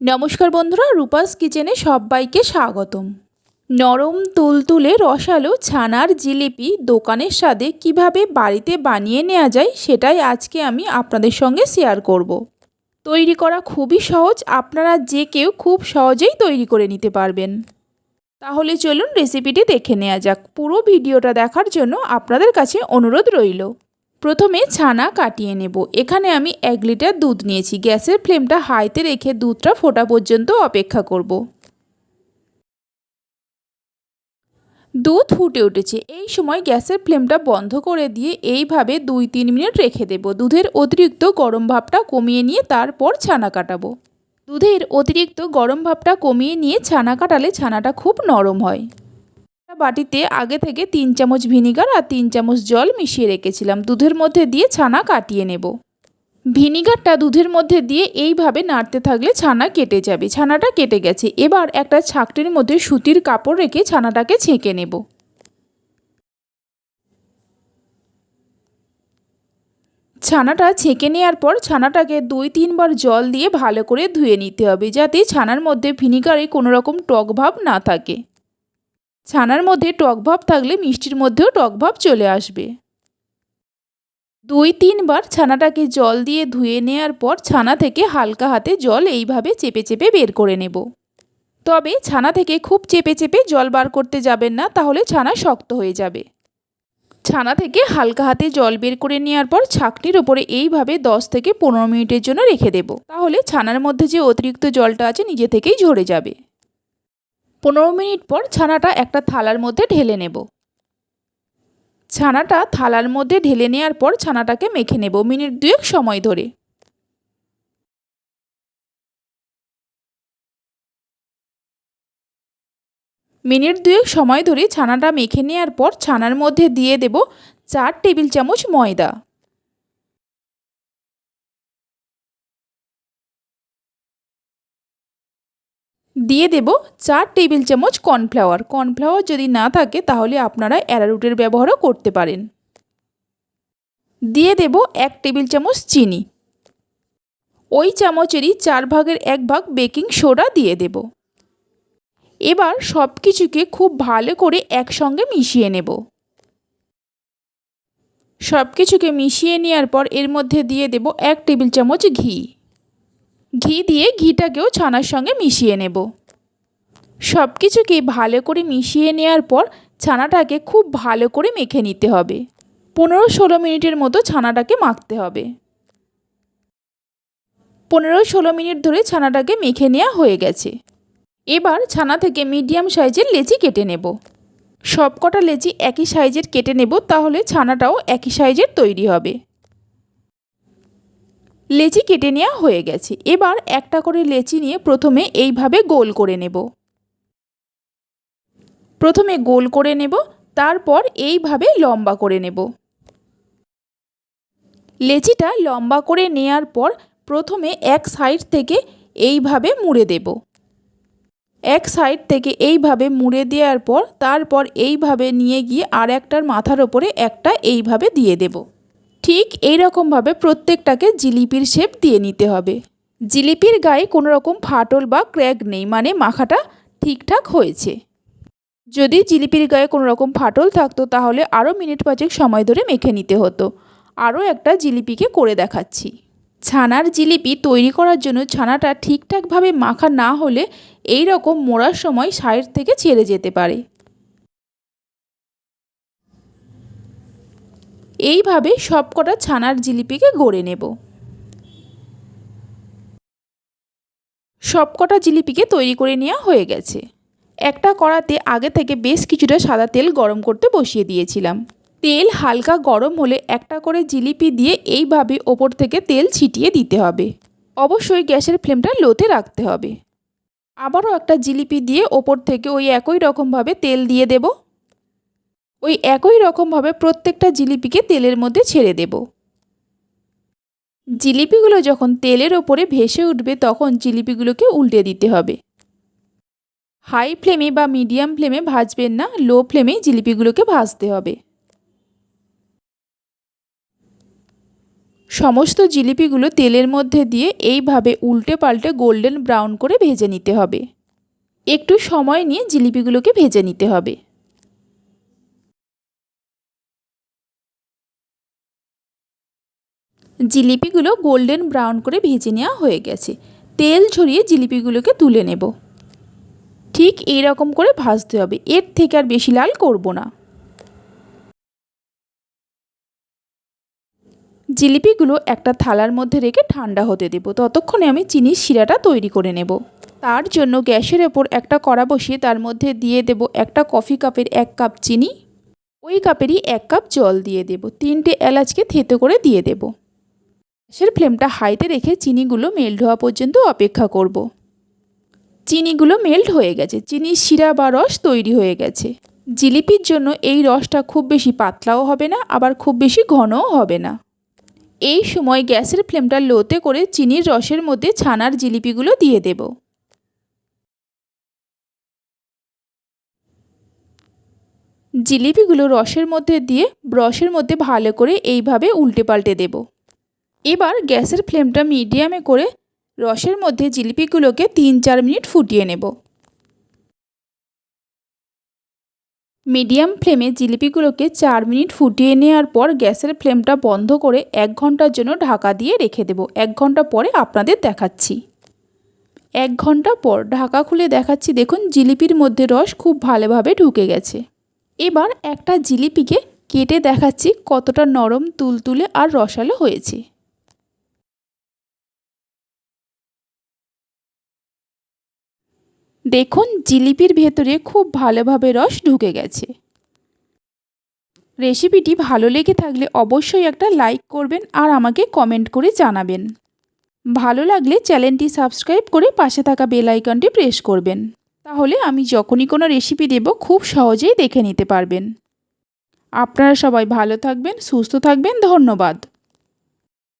নমস্কার বন্ধুরা, রূপাস কিচেনে সবাইকে স্বাগতম। নরম তুলতুলে রসালো ছানার জিলিপি দোকানের স্বাদে কীভাবে বাড়িতে বানিয়ে নেওয়া যায় সেটাই আজকে আমি আপনাদের সঙ্গে শেয়ার করব। তৈরি করা খুবই সহজ, আপনারা যে কেউ খুব সহজেই তৈরি করে নিতে পারবেন। তাহলে চলুন রেসিপিটি দেখে নেওয়া যাক। পুরো ভিডিওটা দেখার জন্য আপনাদের কাছে অনুরোধ রইল। প্রথমে ছানা কাটিয়ে নেব। এখানে আমি এক লিটার দুধ নিয়েছি। গ্যাসের ফ্লেমটা হাইতে রেখে দুধটা ফোটা পর্যন্ত অপেক্ষা করব। দুধ ফুটে উঠেছে। এই সময় গ্যাসের ফ্লেমটা বন্ধ করে দিয়ে এইভাবে দুই তিন মিনিট রেখে দেব। দুধের অতিরিক্ত গরম ভাবটা কমিয়ে নিয়ে তারপর ছানা কাটাবো। দুধের অতিরিক্ত গরম ভাবটা কমিয়ে নিয়ে ছানা কাটালে ছানাটা খুব নরম হয়। বাটিতে আগে থেকে তিন চামচ ভিনিগার আর তিন চামচ জল মিশিয়ে রেখেছিলাম। দুধের মধ্যে দিয়ে ছানা কাটিয়ে নেব। ভিনিগারটা দুধের মধ্যে দিয়ে এইভাবে নাড়তে থাকলে ছানা কেটে যাবে। ছানাটা কেটে গেছে। এবার একটা ছাকটির মধ্যে সুতির কাপড় রেখে ছানাটাকে ছেঁকে নেব। ছানাটা ছেঁকে নেওয়ার পর ছানাটাকে দুই তিনবার জল দিয়ে ভালো করে ধুয়ে নিতে হবে যাতে ছানার মধ্যে ভিনিগারে কোনো রকম টক ভাব না থাকে। ছানার মধ্যে টক ভাব থাকলে মিষ্টির মধ্যেও টক ভাব চলে আসবে। দুই, তিনবার ছানাটাকে জল দিয়ে ধুয়ে নেওয়ার পর ছানা থেকে হালকা হাতে জল এইভাবে চেপে চেপে বের করে নেব। তবে ছানা থেকে খুব চেপে চেপে জল বার করতে যাবেন না, তাহলে ছানা শক্ত হয়ে যাবে। ছানা থেকে হালকা হাতে জল বের করে নেওয়ার পর ছাকটির ওপরে এইভাবে দশ থেকে পনেরো মিনিটের জন্য রেখে দেব। তাহলে ছানার মধ্যে যে অতিরিক্ত জলটা আছে, নিজে থেকেই ঝরে যাবে। পনেরো মিনিট পর ছানাটা একটা থালার মধ্যে ঢেলে নেব। ছানাটা থালার মধ্যে ঢেলে নেওয়ার পর ছানাটাকে মেখে নেব মিনিট দুয়েক সময় ধরে। মিনিট দুয়েক সময় ধরে ছানাটা মেখে নেওয়ার পর ছানার মধ্যে দিয়ে দেব চার টেবিল চামচ ময়দা। দিয়ে দেব চার টেবিল চামচ কর্নফ্লাওয়ার। কর্নফ্লাওয়ার যদি না থাকে, তাহলে আপনারা অ্যারারুটের ব্যবহারও করতে পারেন। দিয়ে দেব এক টেবিল চামচ চিনি। ওই চামচেরই চার ভাগের এক ভাগ বেকিং সোডা দিয়ে দেব। এবার সব কিছুকে খুব ভালো করে একসঙ্গে মিশিয়ে নেব। সব কিছুকে মিশিয়ে নেওয়ার পর এর মধ্যে দিয়ে দেব এক টেবিল চামচ ঘি। ঘি দিয়ে ঘিটাকেও ছানার সঙ্গে মিশিয়ে নেব। সব কিছুকে ভালো করে মিশিয়ে নেওয়ার পর ছানাটাকে খুব ভালো করে মেখে নিতে হবে। পনেরো ষোলো মিনিটের মতো ছানাটাকে মাখতে হবে। পনেরো ষোলো মিনিট ধরে ছানাটাকে মেখে নেওয়া হয়ে গেছে। এবার ছানা থেকে মিডিয়াম সাইজের লেচি কেটে নেব। সব কটা লেচি একই সাইজের কেটে নেব, তাহলে ছানাটাও একই সাইজের তৈরি হবে। লেচি কেটে নেওয়া হয়ে গেছে। এবার একটা করে লেচি নিয়ে প্রথমে এইভাবে গোল করে নেব। প্রথমে গোল করে নেব, তারপর এইভাবে লম্বা করে নেব। লেচিটা লম্বা করে নেয়ার পর প্রথমে এক সাইড থেকে এইভাবে মুড়ে দেব। এক সাইড থেকে এইভাবে মুড়ে দেওয়ার পর, তারপর এইভাবে নিয়ে গিয়ে আর একটার মাথার ওপরে একটা এইভাবে দিয়ে দেব। ঠিক এই রকমভাবে প্রত্যেকটাকে জিলিপির শেপ দিয়ে নিতে হবে। জিলিপির গায়ে কোনো রকম ফাটল বা ক্র্যাক নেই মানে মাখাটা ঠিকঠাক হয়েছে। যদি জিলিপির গায়ে কোনো রকম ফাটল থাকতো, তাহলে আরও মিনিট পাঁচেক সময় ধরে মেখে নিতে হতো। আরও একটা জিলিপিকে করে দেখাচ্ছি। ছানার জিলিপি তৈরি করার জন্য ছানাটা ঠিকঠাকভাবে মাখা না হলে এই রকম মোড়ার সময় সাইড থেকে ছেড়ে যেতে পারে। এইভাবে সবকটা ছানার জিলিপিকে গড়ে নেব। সবকটা জিলিপিকে তৈরি করে নেওয়া হয়ে গেছে। একটা কড়াতে আগে থেকে বেশ কিছুটা সাদা তেল গরম করতে বসিয়ে দিয়েছিলাম। তেল হালকা গরম হলে একটা করে জিলিপি দিয়ে এইভাবে ওপর থেকে তেল ছিটিয়ে দিতে হবে। অবশ্যই গ্যাসের ফ্লেমটা লোতে রাখতে হবে। আবারও একটা জিলিপি দিয়ে ওপর থেকে ওই একই রকমভাবে তেল দিয়ে দেব। ওই একই রকমভাবে প্রত্যেকটা জিলিপিকে তেলের মধ্যে ছেড়ে দেব। জিলিপিগুলো যখন তেলের ওপরে ভেসে উঠবে, তখন জিলিপিগুলোকে উল্টে দিতে হবে। হাই ফ্লেমে বা মিডিয়াম ফ্লেমে ভাজবেন না, লো ফ্লেমেই জিলিপিগুলোকে ভাজতে হবে। সমস্ত জিলিপিগুলো তেলের মধ্যে দিয়ে এইভাবে উল্টে পাল্টে গোল্ডেন ব্রাউন করে ভেজে নিতে হবে। একটু সময় নিয়ে জিলিপিগুলোকে ভেজে নিতে হবে। জিলিপিগুলো গোল্ডেন ব্রাউন করে ভেজে নেওয়া হয়ে গেছে। তেল ঝরিয়ে জিলিপিগুলোকে তুলে নেব। ঠিক এই রকম করে ভাজতে হবে। এর থেকে আর বেশি লাল করব না। জিলিপিগুলো একটা থালার মধ্যে রেখে ঠান্ডা হতে দেব। ততক্ষণে আমি চিনির শিরাটা তৈরি করে নেব। তার জন্য গ্যাসের ওপর একটা কড়া বসিয়ে তার মধ্যে দিয়ে দেব একটা কফি কাপের এক কাপ চিনি। ওই কাপেরই এক কাপ জল দিয়ে দেব। তিনটে এলাচকে থেতো করে দিয়ে দেব। গ্যাসের ফ্লেমটা হাইতে রেখে চিনিগুলো মেল্ট হওয়া পর্যন্ত অপেক্ষা করব। চিনিগুলো মেল্ট হয়ে গেছে। চিনির শিরা বা রস তৈরি হয়ে গেছে। জিলিপির জন্য এই রসটা খুব বেশি পাতলাও হবে না, আবার খুব বেশি ঘনও হবে না। এই সময় গ্যাসের ফ্লেমটা লোতে করে চিনির রসের মধ্যে ছানার জিলিপিগুলো দিয়ে দেব। জিলিপিগুলো রসের মধ্যে দিয়ে, ব্রশের মধ্যে ভালো করে এইভাবে উল্টে পাল্টে দেব। এবার গ্যাসের ফ্লেমটা মিডিয়ামে করে রসের মধ্যে জিলিপিগুলোকে তিন চার মিনিট ফুটিয়ে নেব। মিডিয়াম ফ্লেমে জিলিপিগুলোকে চার মিনিট ফুটিয়ে নেওয়ার পর গ্যাসের ফ্লেমটা বন্ধ করে এক ঘণ্টার জন্য ঢাকা দিয়ে রেখে দেব। এক ঘণ্টা পরে আপনাদের দেখাচ্ছি। এক ঘণ্টা পর ঢাকা খুলে দেখাচ্ছি, দেখুন জিলিপির মধ্যে রস খুব ভালোভাবে ঢুকে গেছে। এবার একটা জিলিপিকে কেটে দেখাচ্ছি কতটা নরম, তুলতুলে আর রসালো হয়েছে। দেখুন, জিলিপির ভেতরে খুব ভালোভাবে রস ঢুকে গেছে। রেসিপিটি ভালো লেগে থাকলে অবশ্যই একটা লাইক করবেন আর আমাকে কমেন্ট করে জানাবেন। ভালো লাগলে চ্যানেলটি সাবস্ক্রাইব করে পাশে থাকা বেল আইকনটি প্রেস করবেন। তাহলে আমি যখনই কোনো রেসিপি দেব, খুব সহজেই দেখে নিতে পারবেন। আপনারা সবাই ভালো থাকবেন, সুস্থ থাকবেন, ধন্যবাদ।